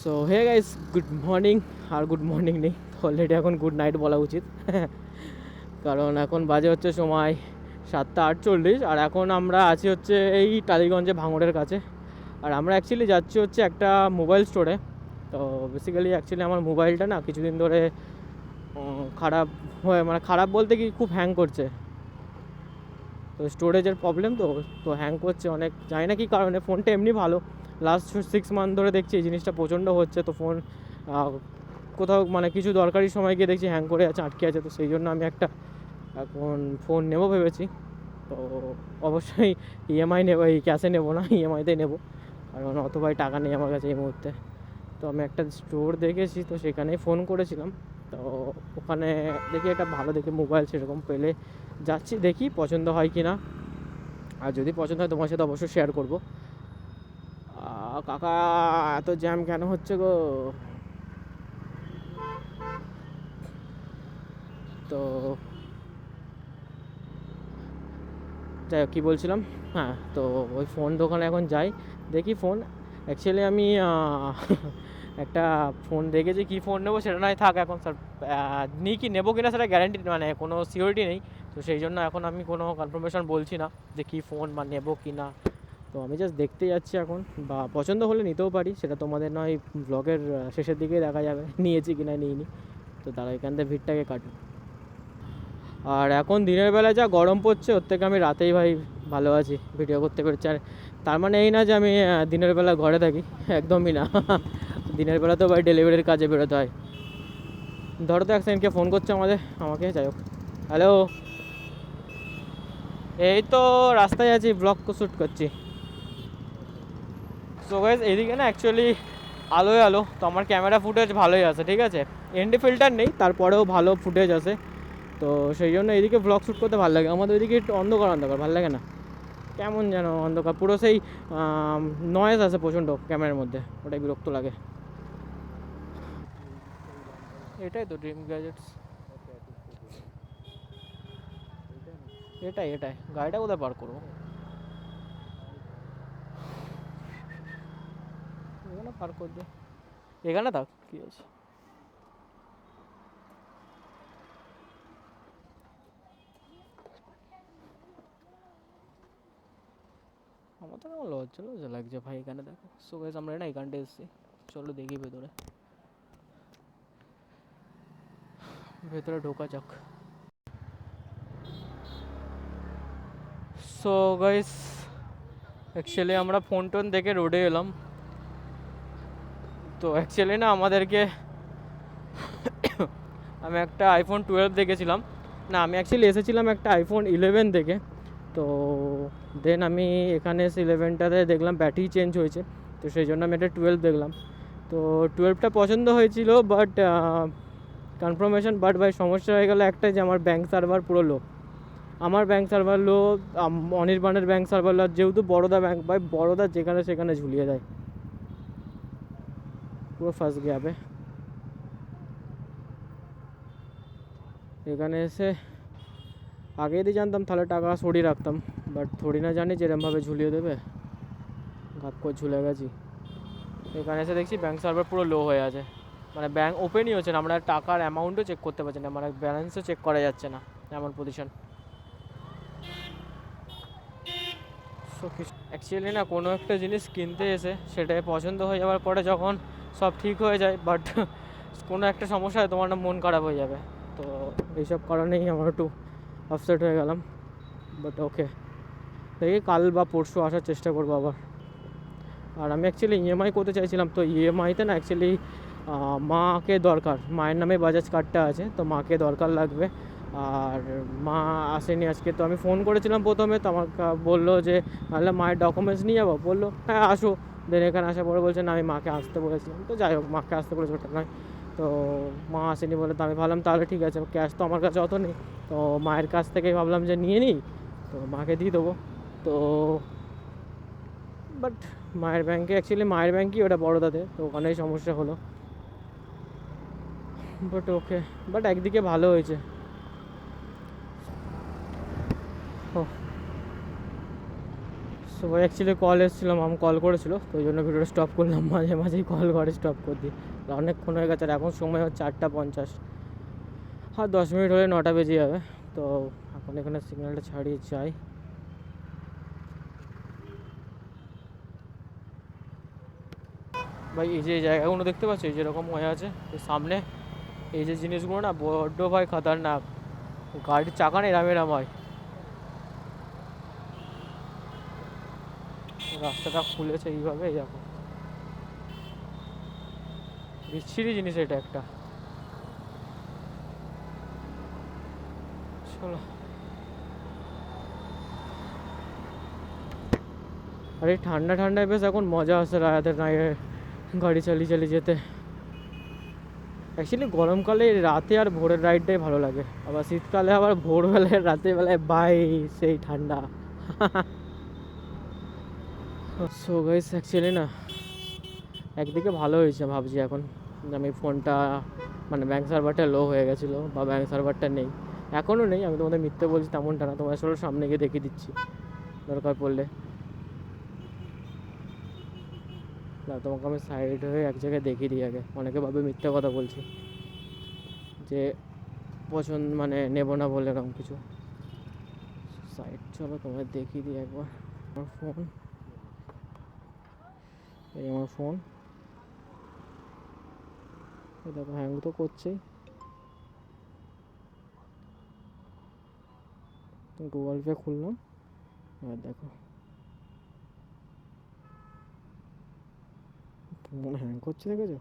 So hey guys good morning আর good morning নেই। Already এখন good night বলা উচিত। কারণ এখন বাজে হচ্ছে সময় সাতটা আটচল্লিশ, আর এখন আমরা আছি হচ্ছে এই টালিগঞ্জে ভাঙড়ের কাছে। আর আমরা অ্যাকচুয়ালি যাচ্ছি হচ্ছে একটা মোবাইল স্টোরে তো বেসিক্যালি অ্যাকচুয়ালি আমার মোবাইলটা না কিছুদিন ধরে খারাপ হয়ে মানে খারাপ বলতে কি, খুব হ্যাং করছে। তো স্টোরেজের প্রবলেম তো তো হ্যাং করছে অনেক। জানি না কী কারণে ফোনটা এমনি ভালো। লাস্ট সিক্স মান্থ ধরে দেখছি এই জিনিসটা প্রচণ্ড হচ্ছে, তো ফোন কোথাও মানে কিছু দরকারি সময় গিয়ে দেখছি হ্যাং করে আছে, আটকে আছে, তো সেই জন্য আমি একটা, এখন ফোন নেব ভেবেছি। তো অবশ্যই ইএমআই নেব, এই ক্যাশে নেব না ইএমআইতে নেব। কারণ অত ভাই টাকা নেই আমার কাছে এই মুহূর্তে। তো আমি একটা স্টোর দেখেছি, তো সেখানেই ফোন করেছিলাম। তো ওখানে দেখি একটা ভালো দেখে মোবাইল সেরকম পেলে যাচ্ছি, দেখি পছন্দ হয় কি না আর যদি পছন্দ হয় তোমার সাথে অবশ্যই শেয়ার করব। কাকা, এত জ্যাম কেন হচ্ছে গো? তো যাই হোক, কী বলছিলাম? হ্যাঁ তো ওই ফোন দোকানে এখন যাই, দেখি ফোন অ্যাকচুয়ালি আমি একটা ফোন দেখেছি, কী ফোন নেব সেটা নয় থাক এখন স্যার নিই কি নেব কিনা সেটা গ্যারান্টি মানে কোনো সিওরিটি নেই। তো সেই জন্য এখন আমি কোনো কনফার্মেশন বলছি না যে কী ফোন বা নেব কি না। তো আমি জাস্ট দেখতে যাচ্ছি এখন বা পছন্দ হলে নিতেও পারি, সেটা তোমাদের নয় ব্লগের শেষের দিকেই দেখা যাবে, নিয়েছি কি না নিইনি। তো তারা এখান থেকে ভিড়টাকে কাটুন আর এখন দিনের বেলা যা গরম পড়ছে, ওর থেকে আমি রাতেই ভাই ভালো আছি ভিডিও করতে পেরেছি। আর তার মানে এই না যে আমি দিনের বেলা ঘরে থাকি, একদমই না। দিনের বেলা তো ভাই ডেলিভারির কাজে বেরোতে হয়। ধরো তো এক সেকেন্ডকে ফোন করছে আমাদের, আমাকে, যাই হোক। হ্যালো এই তো রাস্তায় আছি ব্লগ শ্যুট করছি। সো গাইজ এইদিকে না অ্যাকচুয়ালি আলোয় আলো, তো আমার ক্যামেরা ফুটেজ ভালোই আছে, ঠিক আছে? এনডি ফিল্টার নেই, তারপরেও ভালো ফুটেজ আছে। তো সেই জন্য এদিকে ব্লগ শ্যুট করতে ভালো লাগে। আমাদের ওইদিকে একটু অন্ধকার অন্ধকার, ভালো লাগে না? কেমন যেন অন্ধকার, পুরো সেই নয়েজ আছে প্রচণ্ড ক্যামেরার মধ্যে, ওটাই বিরক্ত লাগে। এটাই তো ড্রিম গ্যাজেটস এটাই এটাই। গাড়িটা কোথায় পার করব? এখানে পার করে দে। এখানে থাক, কি আছে? আমার তো কেমন লজ্জা লজ্জা লাগছে ভাই, এখানে দেখো। সো গাইস আমরা না এখানটা এসেছি। চলো দেখি ভেতরে। ভেতরে ঢোকা যাক। সো গাইস অ্যাকচুয়ালি আমরা ফোন টোন দেখে রোডে এলাম। তো অ্যাকচুয়ালি না, আমাদেরকে আমি একটা আইফোন টুয়েলভ দেখেছিলাম। না, আমি অ্যাকচুয়ালি এসেছিলাম একটা আইফোন ইলেভেন থেকে তো দেন আমি এখানে এসে ইলেভেনটাতে দেখলাম ব্যাটারি চেঞ্জ হয়েছে। তো সেই জন্য আমি একটা টুয়েলভ দেখলাম। তো টুয়েলভটা পছন্দ হয়েছিল বাট কনফার্মেশন বাট ভাই সমস্যা হয়ে গেল একটাই যে আমার ব্যাঙ্ক সার্ভার পুরো লো আমার ব্যাঙ্ক সার্ভার লো অনির্বাণের ব্যাঙ্ক সার্ভার লো যেহেতু বড়োদা ব্যাঙ্ক ভাই বড়োদা যেখানে সেখানে ঝুলিয়ে দেয়। পুরো ফার্স্ট গ্যাপে এখানে এসে, আগে যদি জানতাম তাহলে টাকা সরিয়ে রাখতাম বাট থোড়ি না জানি যেরমভাবে ঝুলিয়ে দেবে। ঘাপ করে ঝুলে গেছি। এখানে এসে দেখছি ব্যাঙ্ক সার্ভার পুরো লো হয়ে আছে। মানে ব্যাঙ্ক ওপেনই হচ্ছে না, আমরা টাকার অ্যামাউন্টও চেক করতে পারছি না মানে ব্যালেন্সও চেক করা যাচ্ছে না, এমন পজিশন অ্যাকচুয়ালি না, কোনো একটা জিনিস কিনতে এসে সেটাই পছন্দ হয়ে যাওয়ার পরে যখন সব ঠিক হয়ে যায় বাট কোনো একটা সমস্যা হয়, তোমার না মন খারাপ হয়ে যাবে। তো এইসব কারণেই আমার একটু আপসেট হয়ে গেলাম বাট ওকে দেখি কাল বা পরশু আসার চেষ্টা করব আবার। আর আমি অ্যাকচুয়ালি ইএমআই করতে চাইছিলাম, তো ইএমআইতে না অ্যাকচুয়ালি মাকে দরকার। মায়ের নামে বাজাজ কার্ডটা আছে, তো মাকে দরকার লাগবে। আর মা আসেনি আজকে, তো আমি ফোন করেছিলাম প্রথমে, তো আমাকে বলল যে তাহলে মায়ের ডকুমেন্টস নিয়ে যাব? বলল হ্যাঁ আসো। দেন এখানে আসার পরে বলছে, না, আমি মাকে আসতে বলেছিলাম। তো যাই হোক, মাকে আসতে বলেছে, ওটা নয়। তো মা আসেনি বলে, তো আমি ভাবলাম, তাহলে ঠিক আছে ক্যাশ তো আমার কাছে অত নেই। তো মায়ের কাছ থেকেই ভাবলাম যে, নিয়ে নিই। তো মাকে দিয়ে দেবো। তো বাট মায়ের ব্যাংকে অ্যাকচুয়ালি মায়ের ব্যাংকই ওটা বড়োদাতে তো ওখানেই সমস্যা হলো। বাট ওকে বাট একদিকে ভালো হয়েছে। সো অ্যাকচুয়ালি কল এসেছিল, মাম কল করেছিল, তো ওই জন্য ভিডিওটা স্টপ করলাম, মাঝে মাঝেই কল করে স্টপ করে দিই। অনেকক্ষণ হয়ে গেছে, আর এখন সময় হচ্ছে আটটা পঞ্চাশ। আর দশ মিনিট হলে নটা বেজে যাবে, তো এখন এখানে সিগন্যালটা ছাড়িয়ে যাই। ভাই, এই যে জায়গাগুলো দেখতে পাচ্ছ, এই যেরকম হয়ে আছে সামনে, এই যে জিনিসগুলো না, বড্ড ভাই খতরনাক। গাড়ির চাকা না এরাম এরাম হয়। রাস্তাটা খুলেছে এইভাবে এই বিচ্ছিরি জিনিস এটা একটা। চলো। আরে ঠান্ডা ঠান্ডায় বেশ এখন মজা আসে রাতের নাই গাড়ি চালিয়ে চালিয়ে যেতে। অ্যাকচুয়ালি গরমকালে রাতে আর ভোরের রাইডটাই ভালো লাগে। আবার শীতকালে আবার ভোরবেলায়, রাতের বেলায় বাই, সেই ঠান্ডা। সো গাইস অ্যাকচুয়ালি না, একদিকে ভালো হয়েছে ভাবছি এখন। আমি ফোনটা মানে ব্যাঙ্ক সার্ভারটা লো হয়ে গেছিল বা ব্যাঙ্ক সার্ভারটা নেই। এখনও নেই, আমি তোমাদের মিথ্যে বলছি তেমনটা না তোমার আসলে সামনে গিয়ে দেখিয়ে দিচ্ছি, দরকার পড়লে। না, তোমাকে আমি সাইড হয়ে এক জায়গায় দেখিয়ে দিই আগে, অনেকে ভাবে মিথ্যে কথা বলছি। যে পছন্দ মানে নেব না বলে এরকম কিছু। সাইড চলো তোমায় দেখিয়ে দিই একবার। আমার ফোন এই আমার ফোন দেখো হ্যাং তো করছেই। গুগল পে খুললাম। আর দেখো। মনে হ্যাং করছে দেখেছ?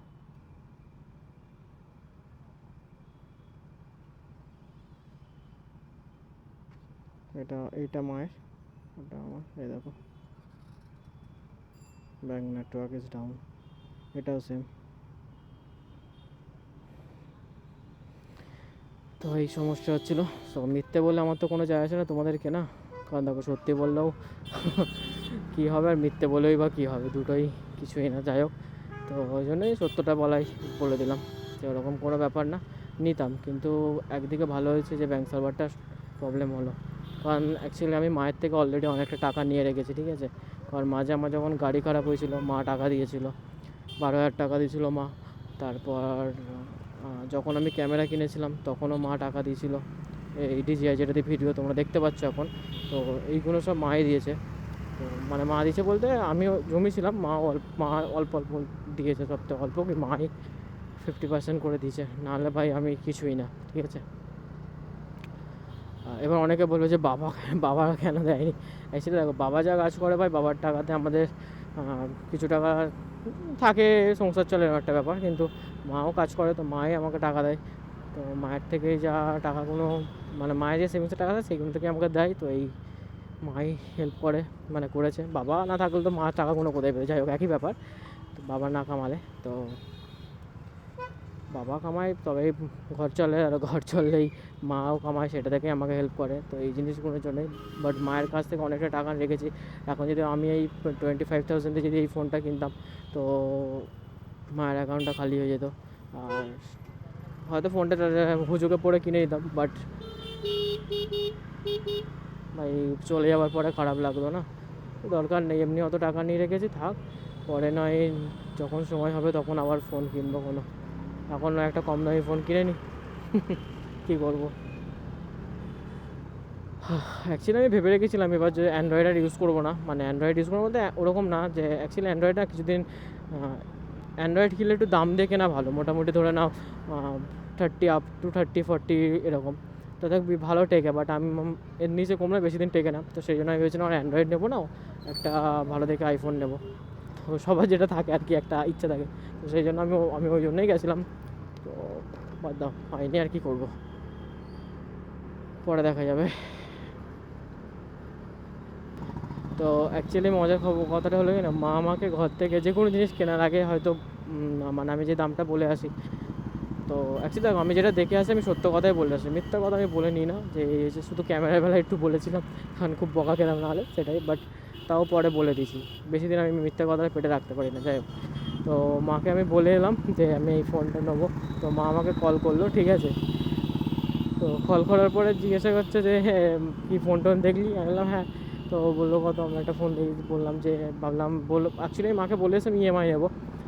এটা এটা মায়ের, ওটা আমার, এই দেখো। ব্যাঙ্ক নেটওয়ার্ক ইজ ডাউন এটাও সেম তো এই সমস্যা হচ্ছিল। সো মিথ্যে বললে আমার তো কোনো যায় আসে না তোমাদেরকে, না? কারণ দেখো, সত্যি বললেও কী হবে আর মিথ্যে বলেই বা কী হবে, দুটোই কিছুই না, যাই হোক। তো ওই জন্যই সত্যটা বলাই, বলে দিলাম যে ওরকম কোনো ব্যাপার না। নিতাম, কিন্তু একদিকে ভালো হয়েছে যে ব্যাঙ্ক সার্ভারটা প্রবলেম হলো। কারণ অ্যাকচুয়ালি আমি মায়ের থেকে অলরেডি অনেকটা টাকা নিয়ে রেখেছি, ঠিক আছে? কারণ মাঝে আমার যখন গাড়ি খারাপ হয়েছিল, মা টাকা দিয়েছিল, বারো হাজার টাকা দিয়েছিল মা। তারপর যখন আমি ক্যামেরা কিনেছিলাম, তখনও মা টাকা দিয়েছিল। এই ডিজিআই যেটাতে ভিডিও তোমরা দেখতে পাচ্ছ এখন। তো এইগুলো সব মাই দিয়েছে। তো মানে মা দিয়েছে বলতে আমিও জমিছিলাম মা অল্প মা অল্প অল্প দিয়েছে, সব সবথেকে অল্প কি মাই ফিফটি পার্সেন্ট করে দিয়েছে। নাহলে ভাই আমি কিছুই না, ঠিক আছে? এবার অনেকে বলবে যে বাবা বাবা কেন দেয়নি? অ্যাকচুয়ালি দেখো, বাবা যা কাজ করে ভাই, বাবার টাকাতে আমাদের কিছু টাকা থাকে, সংসার চলে একটা ব্যাপার। কিন্তু মাও কাজ করে, তো মাই আমাকে টাকা দেয়। তো মায়ের থেকে যা টাকাগুলো মানে মায়ের যে সেভিংসের টাকা দেয় সেগুলো থেকে আমাকে দেয়। তো এই মাই হেল্প করে মানে করেছে। বাবা না থাকলে তো মা টাকাগুলো কোথায় পেয়ে? যাই হোক, একই ব্যাপার। তো বাবা না কামালে, তো বাবা কামায় তবেই ঘর চলে, আর ঘর চললেই মাও কামায়, সেটা থেকে আমাকে হেল্প করে। তো এই জিনিসগুলোর জন্যই বাট মায়ের কাছ থেকে অনেকটা টাকা রেখেছি। এখন যদি আমি এই টোয়েন্টি ফাইভ থাউজেন্ডে যদি এই ফোনটা কিনতাম, তো মায়ের অ্যাকাউন্টটা খালি হয়ে যেত। আর হয়তো ফোনটা হুজুকে পড়ে কিনে নিতাম বাট ভাই, চলে যাওয়ার পরে খারাপ লাগল না। দরকার নেই, এমনি অত টাকা নিয়ে রেখেছি, থাক। পরে নয়, যখন সময় হবে তখন আবার ফোন কিনবো কোনো। এখন একটা কম দামি ফোন কিনে নি। কী করব অ্যাকচুয়ালি আমি ভেবে রেখেছিলাম এবার যে অ্যান্ড্রয়েড আর ইউজ করব না। মানে অ্যান্ড্রয়েড ইউজ করব বলতে ওরকম না যে অ্যাকচুয়ালি অ্যান্ড্রয়েডটা কিছুদিন অ্যান্ড্রয়েড কিনলে একটু দাম দিয়ে কেনা ভালো। মোটামুটি ধরে নাও thirty up to thirty forty এরকম। তো দেখ ভালো টেকে বাট আমি এর নিচে কমলে বেশি দিন টেকে না। তো সেই জন্য আমি ভেবেছিলাম আমার অ্যান্ড্রয়েড নেব না। একটা ভালো দেখে আইফোন নেব। সবার যেটা থাকে আর কি, একটা ইচ্ছা থাকে। তো সেই জন্য আমি আমি ওই জন্যই গেছিলাম। তো বাদ দাও, হয়নি আর কি করব। পরে দেখা যাবে। তো অ্যাকচুয়ালি মজার খবর কথাটা হলো না, মা আমাকে ঘর থেকে যে কোনো জিনিস কেনার আগে হয়তো মানে আমি যে দামটা বলে আসি। তো অ্যাকচুয়ালি দেখো, আমি যেটা দেখে আসি, আমি সত্য কথাই বলে আসি। মিথ্যা কথা আমি বলে নিই না যে শুধু ক্যামেরার বেলা একটু বলেছিলাম, কারণ খুব বকা খেলাম নাহলে, সেটাই। বাট তাও পরে বলে দিয়েছি। বেশি দিন আমি মিথ্যা কথা পেটে রাখতে পারি না যাই হোক। তো মাকে আমি বলে এলাম যে আমি এই ফোনটা নেব। তো মা আমাকে কল করল ঠিক আছে? তো কল করার পরে জিজ্ঞাসা করছে যে হ্যাঁ, কি ফোন টোন দেখলি? আমি বললাম হ্যাঁ। তো বলল কত? আমি একটা ফোন দিয়ে বললাম যে ভাবলাম বল অ্যাকচুয়ালি মাকে বলে এসে আমি ইএমআই নেব।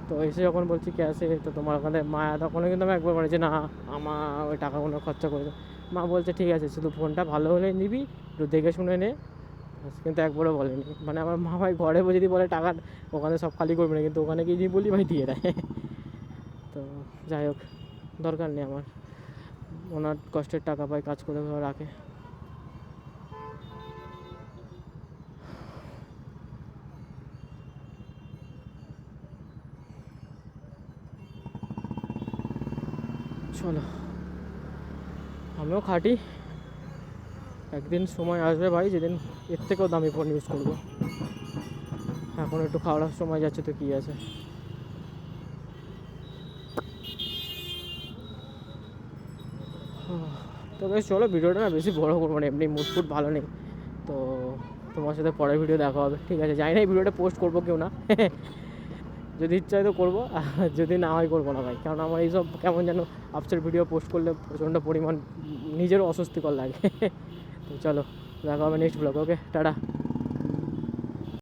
তো এসে যখন বলছি ক্যাশে তো তোমার ওখানে মা তখনও কিন্তু আমি একবার বলেছি না আমার ওই টাকাগুলো খরচা করে মা বলছে ঠিক আছে শুধু ফোনটা ভালো হলে নিবি একটু দেখে শুনে নে। কিন্তু একবারও বলেনি। মানে আমার মা ভাই ঘরে বসে যদি বলে টাকা, ওখানে সব খালি করবে না, কিন্তু ওখানে গিয়ে যদি বলি, ভাই দিয়ে দেয়। তো যাই হোক, দরকার নেই আমার। ওনার কষ্টের টাকা পায়, কাজ করে রাখে। চলো, আমিও খাটি। একদিন সময় আসবে ভাই, যেদিন এর থেকেও দামি ফোন ইউজ করব। এখন একটু খাওয়ার সময় যাচ্ছে তো কী আছে। তো বেশ, চলো ভিডিওটা না বেশি বড় করব না, এমনি মুড ফুড ভালো নেই। তো তোমার সাথে পরের ভিডিও দেখা হবে, ঠিক আছে? জানি না এই ভিডিওটা পোস্ট করব কেউ না। যদি ইচ্ছা হয় তো করব যদি না হয় করব না ভাই। কারণ আমার এইসব কেমন যেন আপসের ভিডিও পোস্ট করলে প্রচণ্ড পরিমাণ নিজেরও অস্বস্তিকর লাগে। তো চলো দেখা হবে নেক্সট ব্লগ ওকে টাটা